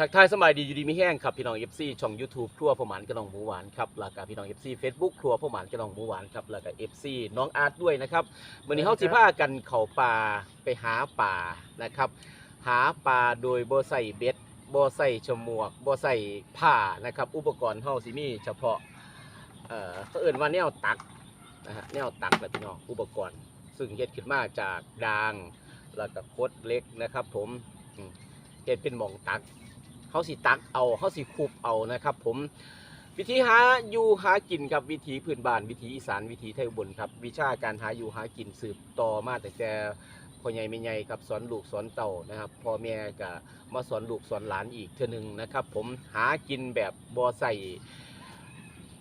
ทักทายสบายดีอยู่ดีไม่แห้งครับพี่น้อง FC ช่อง YouTube ครัวพ่อหมานกระนองหมูหวานครับแล้วก็พี่น้อง FC Facebook ครัวพ่อหมานกระนองหมูหวานครับแล้วก็ FC น้องอาร์ตด้วยนะครับวันนี้เฮาสิพากันเข้าป่าไปหาป่านะครับ หาปลาโดยบ่ใส่เบ็ดบ่ใส่ฉมวกบ่ใส่ผ้านะครับ อุปกรณ์เฮาสิมีเฉพาะเอ่อเขาเอิ้นว่าแนวตักนะฮะแนวตักแหละพี่น้องอุปกรณ์ ซึ่งเฮ็ดขึ้นมาจากดางแล้วก็คดเล็กนะครับ ผมอืมเฮ็ดเป็นหม่องตัก เขาสิตักเอาเขาสิคูบเอานะครับ ผมวิธีหาอยู่หากินกับวิถีพื้นบ้านวิถีอีสานวิถีไทยอุบลครับ วิชาการหาอยู่หากินสืบต่อมาแต่แต่พ่อใหญ่แม่ใหญ่ครับสอนลูกสอนเต่านะครับพ่อแม่ก็มาสอนลูกสอนหลานอีกเทื่อหนึงนะครับ ผมหากินแบบบ่อใส่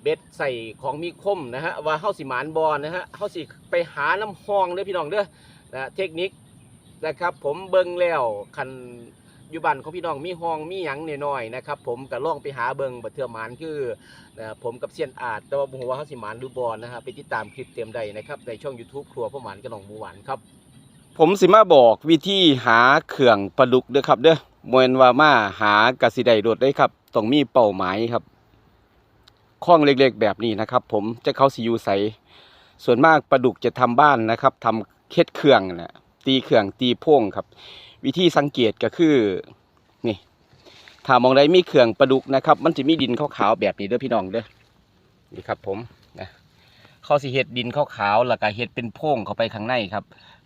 เบ็ดใส่ของมีคมนะฮะว่าเฮาสิหมานบอนะฮะเฮาสิไปหาน้ำห้องเด้อพี่น้องเด้อนะเทคนิคนะครับ ผมเบิ่งแล้วคัน อยู่บ้านของพี่น้องมีห้องมีหยังน้อยๆนะครับผมก็ล่องไปหาเบิงบัดเทื่อหมานคือนะผมกับเซียนอาจแต่ว่าบ่ฮู้ว่าเฮาสิหมานหรือบอนะฮะไปติดตามคลิปเต็มได้นะครับในช่อง YouTube ครัวพ่อหมานกระหนองหมูหวานครับ ผมสิมาบอกวิธีหาเครื่องปลาดุกเด้อครับเด้อม่นว่ามาหากระสิได้โดดได้ครับต้องมีเป้าหมายครับคล้องเล็กๆแบบนี้นะครับ ผมจะเขาสิอยู่ไสส่วนมากปลาดุกจะทำบ้านนะครับทำเฮ็ดเครื่องน่ะตีเครื่องตีพ่งครับ วิธีสังเกตก็คือนี่ถ้ามองได้มีเครื่องปลาดุกนะครับ มันจะมีดินขาวๆแบบนี้เด้อพี่น้องเด้อนี่ครับผมนะเขาสิเฮ็ดดินขาวๆแล้วก็เฮ็ดเป็นโพ่งเข้าไปข้างในครับ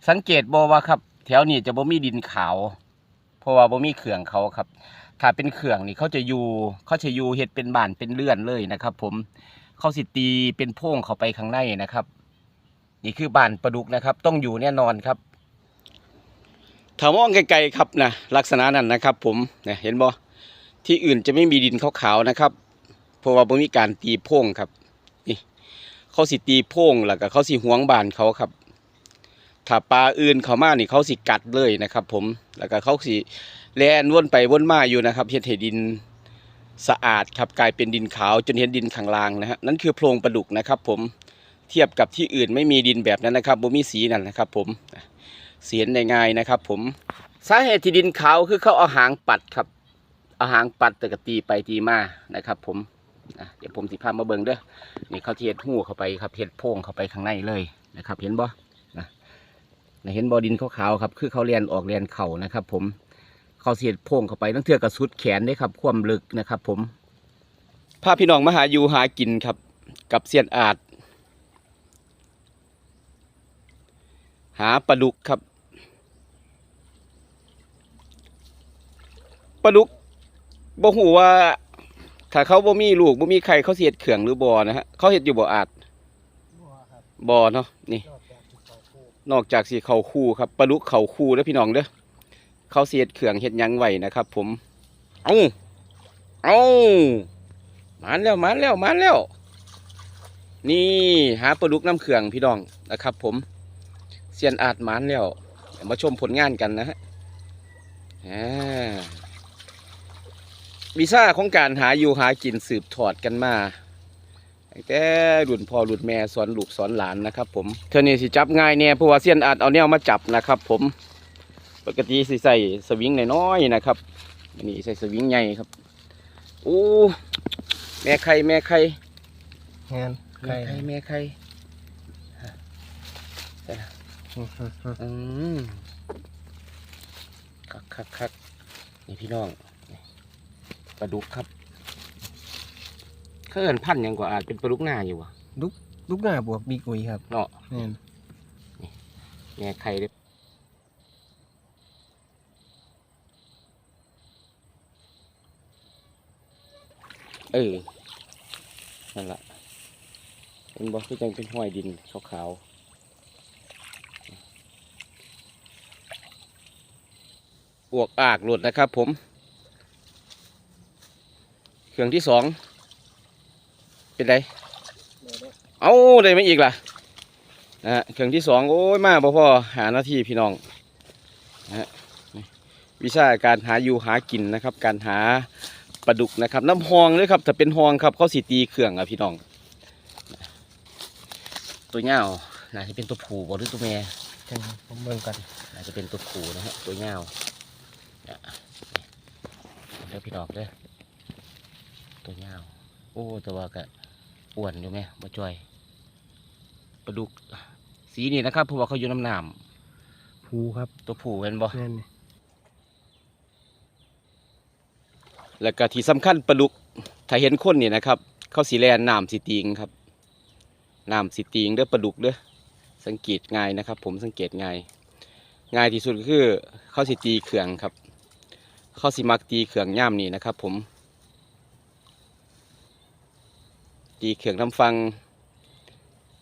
สังเกตบ่ว่าครับ แถวนี้จะบ่มีดินขาว เพราะว่าบ่มีเครื่องเขาครับ ถ้าเป็นเครื่องนี่เขาจะอยู่เขาจะอยู่เฮ็ดเป็นบ้านเป็นเรือนเลยนะครับ ผมเขาสิตีเป็นโพ่งเข้าไปข้างในนะครับ นี่คือบ้านปลาดุกนะครับ ต้องอยู่แน่นอนครับ ถ้ามองไกลๆครับนะลักษณะนั้นนะครับ ผมเนี่ยเห็นบ่ที่อื่นจะไม่มีดินขาวๆนะครับ เพราะว่าบ่มีการตีโพ่งครับนี่เขาสิตีโพ่งแล้วก็เขาสิหวงบานเขาครับถ้าปลาอื่นเขามานี่เขาสิกัดเลยนะครับ ผมแล้วก็เขาสิแล่นวนไปวนมาอยู่นะครับเฮ็ดให้ดินสะอาดครับกลายเป็นดินขาวจนเห็นดินข้างล่างนะฮะนั่นคือโพรงปลาดุกนะครับ ผมเทียบกับที่อื่นไม่มีดินแบบนั้นนะครับบ่มีสีนั่นนะครับ ผม เสียนได้ง่ายนะครับ ผมสาเหตุที่ดินขาวคือเขาเอาหางปัดครับเอาหางปัดแต่ก็ตีไปตีมานะครับ ผมเดี๋ยวผมสิพามาเบิ่งเด้อนี่เขาเทียดหูเข้าไปครับเห็ดโพงเข้าไปข้างในเลยนะครับ เห็นบ่นะนะเห็นบ่ดินขาวๆครับ คือเขาเรียนออกเรียนเข่านะครับ ผมเขาเสียดโพงเข้าไปตั้งเทือกระสุดแขนได้ครับ ความลึกนะครับ ผมพาพี่น้องมาหาอยู่หากินครับ กับเสียนอาจหาปลาดุกครับ ปลาดุกบ่หูว่า ถ้าเขาบ่มีลูกบ่มีใครเขาสิเฮ็ดเขื่องหรือบ่นะฮะเขาเฮ็ดอยู่บ่อาจบัวครับบ่เนาะนี่ยอดแบบที่เขาคู่นอกจากสิเขาคู่ครับปลาดุกเขาคู่เด้อพี่น้องเด้อเขาสิเฮ็ดเขื่องเฮ็ดหยังไว้นะครับ ผม เอ้าเอ้ามาแล้วมาแล้วมาแล้ว นี่หาปลาดุกน้ำเขื่องพี่น้องนะครับ ผมเซียนอาจหมานแล้วเดี๋ยวมาชมผลงานกันนะฮะอ่า วีซ่าของการหาอยู่หากินสืบทอดกันมาตั้งแต่รุ่นพ่อรุ่นแม่สอนลูกสอนหลานนะครับ ผมเท่านี้สิจับง่ายเนี่ยเพราะว่าเซียนอาจเอาแนวมาจับนะครับ ผมปกติสิใส่สวิงน้อยๆนะครับอันนี้ใส่สวิงใหญ่ครับโอ้แม่ไข่แม่ไข่งานแม่ไข่แม่ไข่อืมคักคักคักนี่พี่น้องนี่ ปลาดุกครับเขาเอินพันธุ์หยังกว่าอาจเป็นปลาดุกหน้าอยู่วะลูกหน้าบวกบีกุยครับเนาะแม่นแม่ไข่เด้อเออนั่นละเห็นบอกคือจังเป็นห้อยดินขาวๆอวกอากหลุดนะครับผมเค รื่องที่สองเป็นไรเอาได้ไหมอีกล่ะนะฮะเครื่องที่สองโอ้ยมาบ่พอหาหน้าที่พี่น้องนะฮะนี่วิชาการหาอยู่หากินนะครับ การหาปลาดุกนะครับ น้ำหองเลยครับถ้าเป็นหองครับเขาสีตีเครื่องอะพี่น้อง ตัวเงาน่าจะเป็นตัวผูบ่หรือตัวแม่จังผมเบิ่งกันน่าจะเป็นตัวผูนะฮะตัวเงาเนี่ยเดี๋ยวพี่พี่น้องเด้อ ตัวยาว โอ้แต่ว่าก็อ้วนอยู่ไหมมาจ่อยปลาดุก สีนี่นะครับเพราะว่าเขาอยู่น้ำน้ภูครับำตัวผู้เห็นบ่แม่นนี่แล้วก็ที่สำคัญปลาดุก ถ้าเห็นคนนี่นะครับ เขาสีแลนน้ำสีติงครับน้ำสีติงเด้อปลาดุกเด้อสังเกตง่ายนะครับ ผมสังเกตง่าย ง่ายที่สุดก็คือเขาสิตีเขื่องครับ เขาสิมักตีเขื่องย่ามนี่นะครับ ผม ตีเขื่องทำฟัง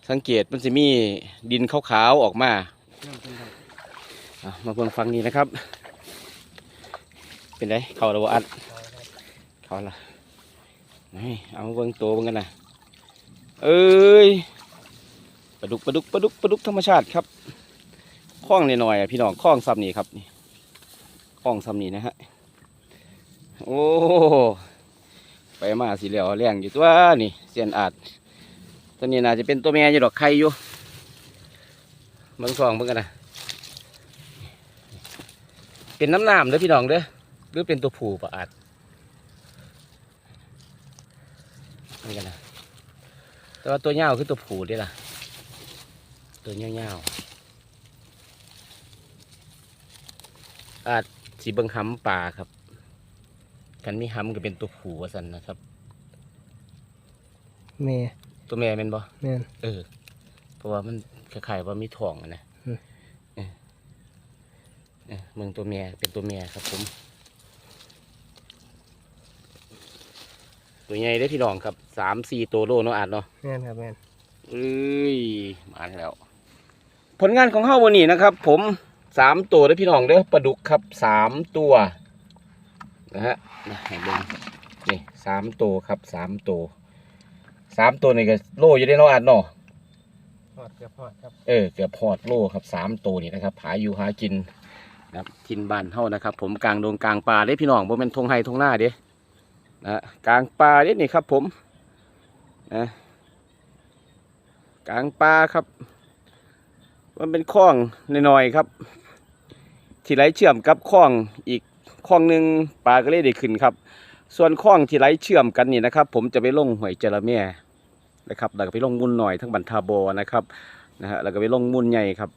สังเกตมันจะมีดินขาวๆออกมามาเบิ่งฟังนี้นะครับ เป็นไรเขาระบอัดเขาครับเขาละนี่เอาเบิ่งตัวเบิ่งกันนะเอ้ยปลาดุกปลาดุกปลาดุกปลาดุกธรรมชาติครับคล้องหน่อยๆอะพี่น้องคล้องซ้ำนี่ครับนี่คล้องซ้ำนี่นะฮะโอ้ มาสิเหลียวแรงอยู่ตัวนี่เสียนอาดตัวนี้น่าจะเป็นตัวแม่อยู่ดอกไข่อยู่เบิ่งฟองเบิ่งกันนะเป็นน้ำน้ำเด้อพี่น้องเด้อหรือเป็นตัวผู้ปะอาดนี่กันนะแต่ว่าตัวเงาคือตัวผูเด้ล่ะ ตัวเงาเงาอาจสีเบิงหำป่าครับ กันมีหำก็เป็นตัวผูว่าสันนะครับ แม่ตัวแม่เป็นบ่แม่น เออ เพราะว่ามันคล้ายๆว่ามีท้องอะนะอืม เออเออเมืองตัวแม่เป็นตัวแม่ครับ ผม ตัวใหญ่ได้อพี่น้องครับสามสี่ตัวโลเนาะอาจเนาะ แม่นครับแม่นเอ้ยมาแล้ว ผลงานของเฮาวันนี้นะครับ ผมสามตัวเด้อพี่น้องเด้อปลาดุกครับสามตัว นะฮะนะให้เบิ่งนี่สามตัวครับสามตัวสามตัวนี่ก็โลอยู่ได้เนาะอาจเนาะพอดเกือบพอดครับเออเกือบพอดโลครับสามตัวนี่นะครับหาอยู่หากินนะครับทินบ้านเฮานะครับ ผมกลางดงกลางป่าเด้พี่น้องบ่แม่นทงไห้ทงหน้าเด้นะกลางป่าเด้นี่ครับ ผมนะกลางป่าครับ มันเป็นคลองน้อยๆครับ ที่ไหลเชื่อมกับคลองอีก คลองหนึ่งปลาก็เลยได้ขึ้นครับ ส่วนคลองที่ไหลเชื่อมกันนี่นะครับ ผมจะไปลงหอยเจระแม่นะครับแล้วก็ไปลงมุนหน่อยทั้งบันทาโบอนะครับนะฮะแล้วก็ไปลงมุนใหญ่ครับ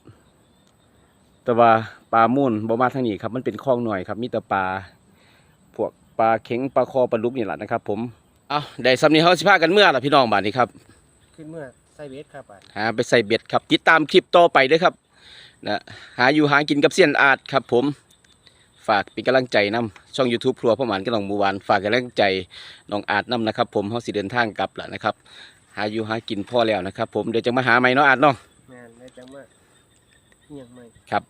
แต่ว่าปลามุนบ่มาทางนี้ครับ มันเป็นคลองหน่อยครับมีแต่ปลาพวกปลาเข็งปลาคอปลาลุกนี่แหละนะครับ ผมเอาได้สำนีเขาสิพากันเมื่อล่ะพี่น้องบ้านนี้ครับขึ้นเมื่อไซเบสครับอะหาไปใส่เบ็ดครับ ติดตามคลิปต่อไปด้วยครับนะหาอยู่หากินกับเซียนอาร์ตครับผมฝากเป็นกำลังใจนํช่อง YouTube ครัวพ่อหมานกับน้องหมูหวานฝากกำลังใจน้องอาร์ตนํนะครับ ผมเขาสิเดินทางกลับแล้วนะครับ หาอยู่หากินพ่อแล้วนะครับ ผมเดี๋ยวจะมาหาใหม่เนาะอาร์ตเนาะแม่นได้จังว่าอิหยังไม่ ครับ